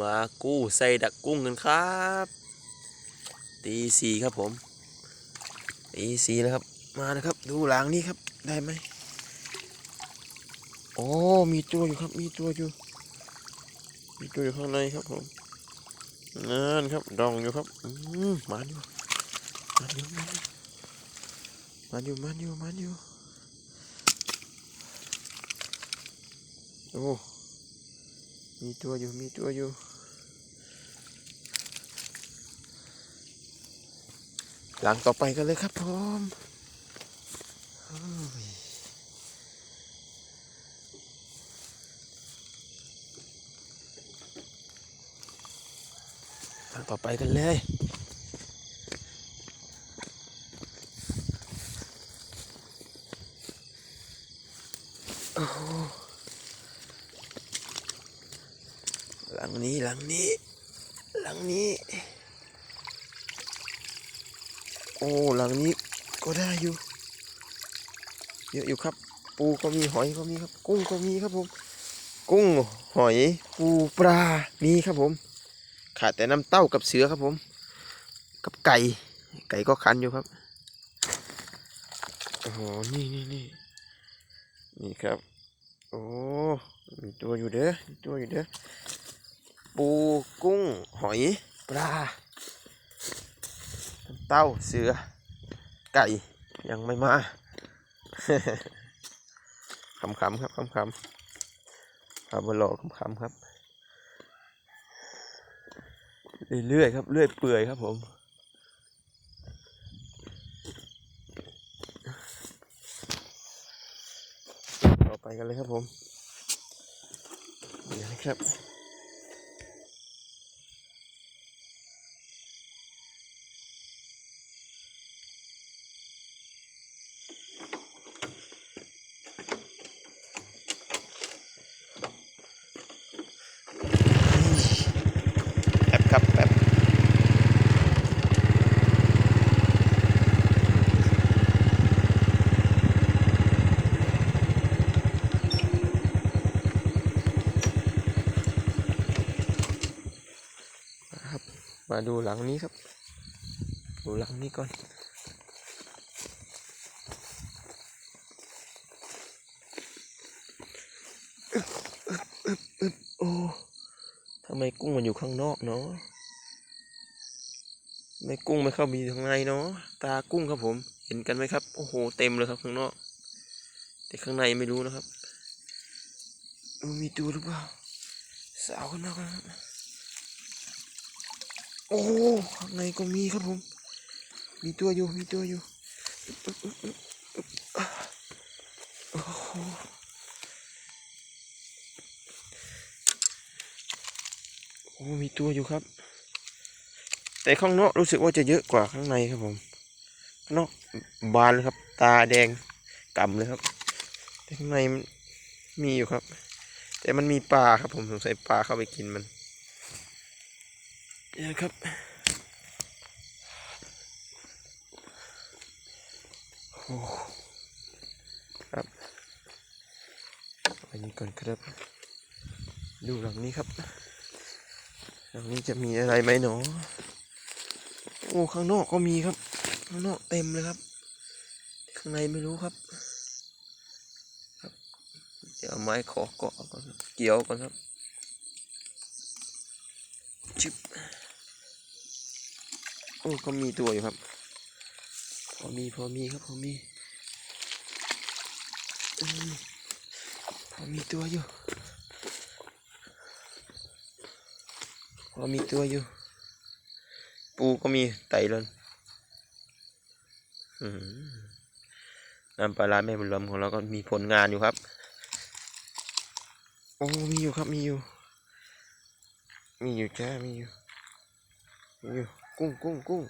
มากู้ใส่ดักกุ้งกันครับตีสี่ครับผมตีสี่แล้วครับ มานะครับ ดูหลังนี้ครับ ได้ไหมโอ้มีตัวอยู่ครับ มีตัวอยู่ มีตัวอยู่ข้างในครับผมนั่นครับดองอยู่ครับอืมมันอยู่มันอยู่มันอยู่มันอยู่มันอยู่โอ้มีตัวอยู่มีตัวอยู่ หลังต่อไปกันเลยครับผมหลังต่อไปกันเลย โอ้โหหลังนี้ หลังนี้ หลังนี้ โอ้หลังนี้ก็ได้อยู่ เยอะอยู่ครับ ปูก็มีหอยก็มีครับ กุ้งก็มีครับผม กุ้งหอยปูปลา มีครับผม ขาดแต่น้ำเต้ากับเสือครับผม กับไก่ ไก่ก็คันอยู่ครับ โอ้โห นี่นี่นี่นี่ครับ โอ้มีตัวอยู่เด้อ มีตัวอยู่เด้อ ปูกุ้งหอยปลา เต้าเสือ ไก่ยังไม่มาขำๆครับขำๆพาบลอขำๆครับ เรื่อยๆครับ เรื่อยเปื่อยครับผม ต่อไปกันเลยครับผมเดี๋ยวนะครับ แป๊บครับแป๊บครับ มาดูหลังนี้ครับ ดูหลังนี้ก่อน โอ้ทำไมกุ้งมันอยู่ข้างนอกเนาะไม่กุ้งไม่เข้ามีข้างในเนาะ ตากุ้งครับผม เห็นกันไหมครับ โอ้โห เต็มเลยครับข้างนอก แต่ข้างในไม่รู้นะครับ มีตัวหรือเปล่า สาวข้างนอกนะครับ โอ้ข้างในก็มีครับผม มีตัวอยู่ มีตัวอยู่โอ้โหโอ้มีตัวอยู่ครับ แต่ข้างนอกรู้สึกว่าจะเยอะกว่าข้างในครับผมข้างนอกบานเลยครับ ตาแดงก่ำเลยครับ แต่ข้างในมีอยู่ครับ แต่มันมีปลาครับผมสงสัยปลาเข้าไปกินมัน นี่ยครับโอ้ครับอันนี้ก่อนครับ ดูหลังนี้ครับ หลังนี้จะมีอะไรไหมหนอโอ้ข้างนอกก็มีครับ ข้างนอกเต็มเลยครับ ข้างในไม่รู้ครับครับเดี๋ยวไม้ขอเกาะก่อนเกี่ยวก่อนครับชิบ อ้ก็มีตัวอยู่ครับ พอมีพอมีครับพอมีอืมพอมีตัวอยู่ พอมีตัวอยู่ ปูก็มีไตลนอื้อหือน้ำปลาร้าแม่บุญลมของเราก็มีผลงานอยู่ครับ โอ้มีอยู่ครับมีอยู่ มีอยู่จ้ามีอยู่มีอยู่ กุ้งกุ้งกุ้ง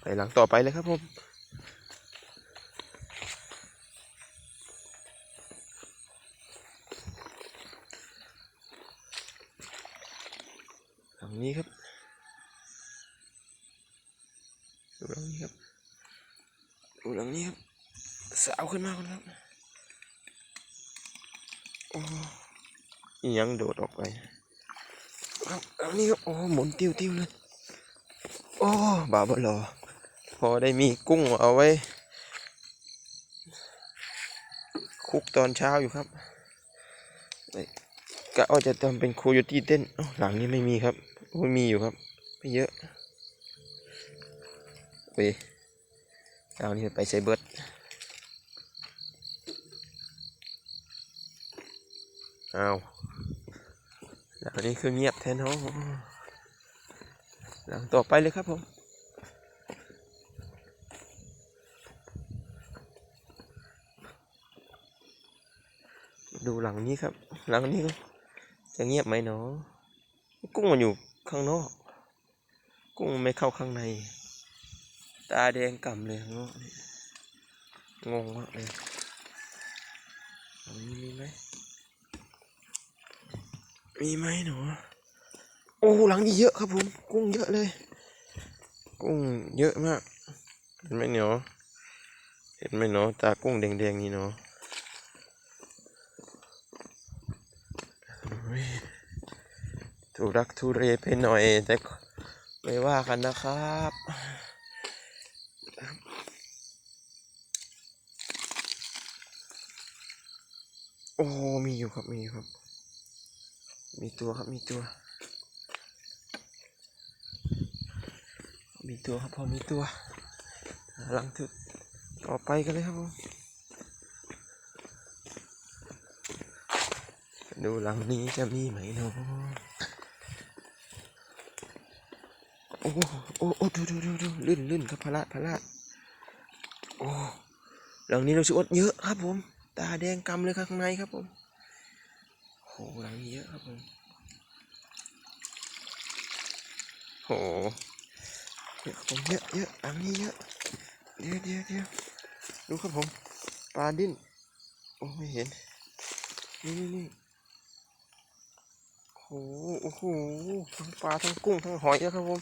ไปหลังต่อไปเลยครับผมหลังนี้ครับดูหลังนี้ครับดูหลังนี้ครับสาวขึ้นมาคนครับโอ้อีหยังโดดออกไป ครับอันนี้โอ้หมุนติ้วติ้วเลย โอ้บาบลอ พอได้มีกุ้งเอาไว้ คุกตอนเช้าอยู่ครับเอ้ยกะว่าจะทำเป็นโคโยตี้เต้นหลังนี้ไม่มีครับโอ้มีอยู่ครับไม่เยอะเว้ยเอานี่ไปใส่เบิร์ดเอา หลังนี้คือเงียบแท้เน้องหลังต่อไปเลยครับผมดูหลังนี้ครับ หลังนี้จะเงียบไหมเนาะกุ้งมันอยู่ข้างนอก กุ้งไม่เข้าข้างใน ตาแดงก่ำเลยข้างนอกนี่งงมากเลยหลังนี้มีไหม มีไหมหนูโอ้หลังนี้เยอะครับผม กุ้งเยอะเลย กุ้งเยอะมาก เห็นไหมเนาะเห็นไหมเนาะตากุ้งแดงๆนี่เนาะอุ๊ยถูรักทุเรไปหน่อย แต่ไม่ว่ากันนะครับโอ้มีอยู่ครับ มีอยู่ครับ มีตัวครับมีตัว มีตัวครับพอมีตัวหลังถึกต่อไปกันเลยครับผมดูหลังนี้จะมีไหมเนาะโอ้โอ้โอ้ดูดูดูดูลื่นลื่นครับพระพระโอ้หลังนี้เราสึกว่าเยอะครับผม ตาแดงกำเลยครับข้างในครับผม โอ้หลังนี้เยอะครับผมโอ้เยอะผมเยอะเยอะหลังนี้เยอะเดี๋ยวเดี๋ยวเดี๋ยวดูครับผมปลาดิ้นโอ้ไม่เห็นนี่นี่นี่โอ้โหโอ้โหทั้งปลาทั้งกุ้งทั้งหอยนะครับผม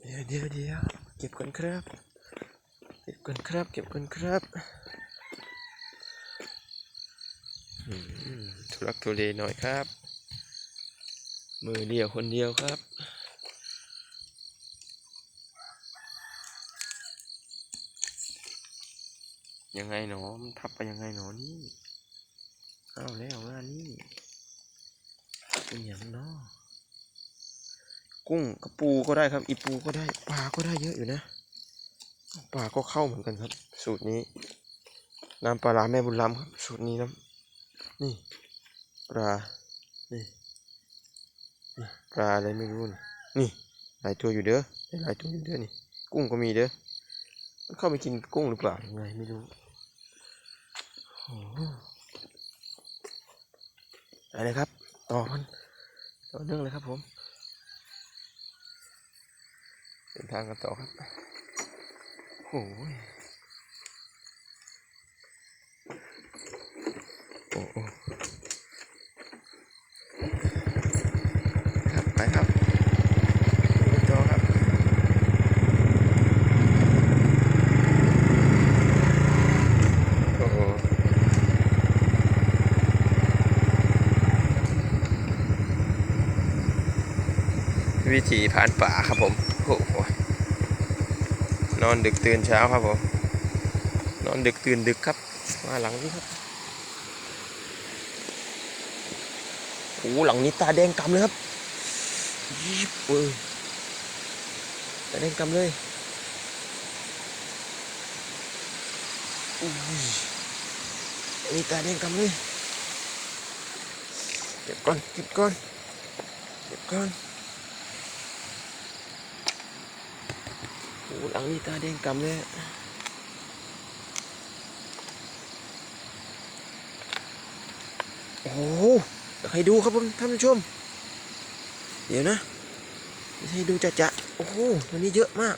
เดี๋ยวเดี๋ยวเดี๋ยวเก็บก่อนครับ เก็บก่อนครับ เก็บก่อนครับอืม ทุรักทุเลหน่อยครับ มือเดียวคนเดียวครับยังไงหนอมันทับไปยังไงหนอนี่เอาแล้วงานนี้เป็นอย่างเนาะกุ้งกระปูก็ได้ครับ อีปูก็ได้ปลาก็ได้เยอะอยู่นะปลาก็เข้าเหมือนกันครับ สูตรนี้น้ำปลาร้าแม่บุญล้ำครับ สูตรนี้นะ นี่ปลานี่นี่ปลาอะไรไม่รู้นี่นี่หลายตัวอยู่เด้อหลายตัวอยู่เด้อนี่ กุ้งก็มีเด้อมันเข้าไปกินกุ้งหรือเปล่ายังไงไม่รู้โอ้โหไปเลยครับ ต่อมันต่อเนื่องเลยครับผมเดินทางกันต่อครับ โอ้ย ครับไปครับไปต่อครับโอ้โหวิถีผ่านป่าครับผมโอ้โหนอนดึกตื่นเช้าครับผมนอนดึกตื่นดึกครับมาหลังนี้ครับ โอ้หลังนี้ตาแดงกำเลยครับเอ้ยตาแดงกำเลยอุ้ยนนี้ตาแดงกำเลยเก็บก่อนเก็บก่อนเก็บก่อนโอ้หลังนี้ตาแดงกำเลยโอ้ ให้ดูครับผมท่านผู้ชม เดี๋ยวนะ ให้ดูจะจะๆโอ้โหตัวนี้เยอะมาก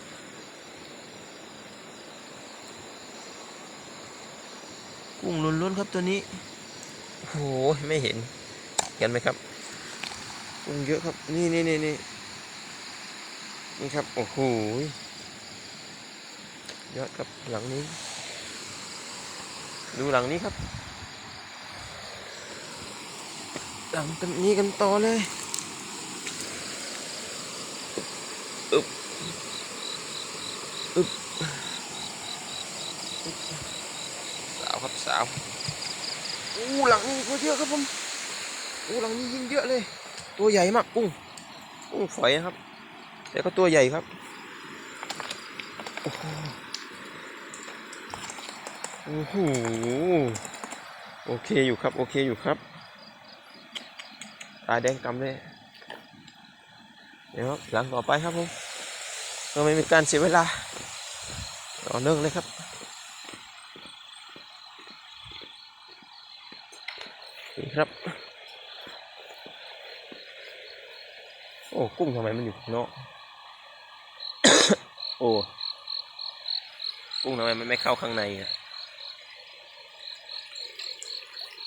กุ้งล้วนๆครับตัวนี้ โอ้โหไม่เห็นเห็นไหมครับ กุ้งเยอะครับ นี่นี่นี่นี่นี่ครับ โอ้โหยอดครับหลังนี้ ดูหลังนี้ครับ หลังนี้กันต่อเลยอึบอึบสาวครับสาวอู้หลังนี้ก็เยอะครับผมอู้หลังนี้ยิ่งเยอะเลย ตัวใหญ่มากกุ้งกุ้งฝอยครับ แต่ก็ตัวใหญ่ครับโอ้โหโอ้โหโอเคอยู่ครับ โอเคอยู่ครับ ตาแดงกำเลยเดี๋ยวหลังต่อไปครับผมเพื่อไม่มีการเสียเวลาต่อเนื่องเลยครับนี่ครับ โอ้กุ้งทำไมมันอยู่ข้างนอกโอ้กุ้งทำไมมันไม่เข้าข้างในอะ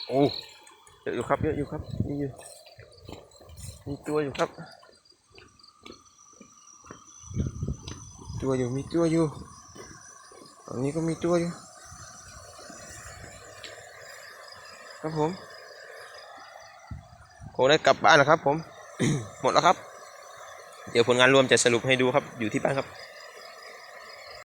โอ้เยอะอยู่ครับเยอะอยู่ครับมีอยู่ มีตัวอยู่ครับ ตัวอยู่มีตัวอยู่ตรงนี้ก็มีตัวอยู่ ครับผมผมได้กลับบ้านแล้วครับ ผม หมดแล้วครับ เดี๋ยวผลงานรวมจะสรุปให้ดูครับ อยู่ที่บ้านครับ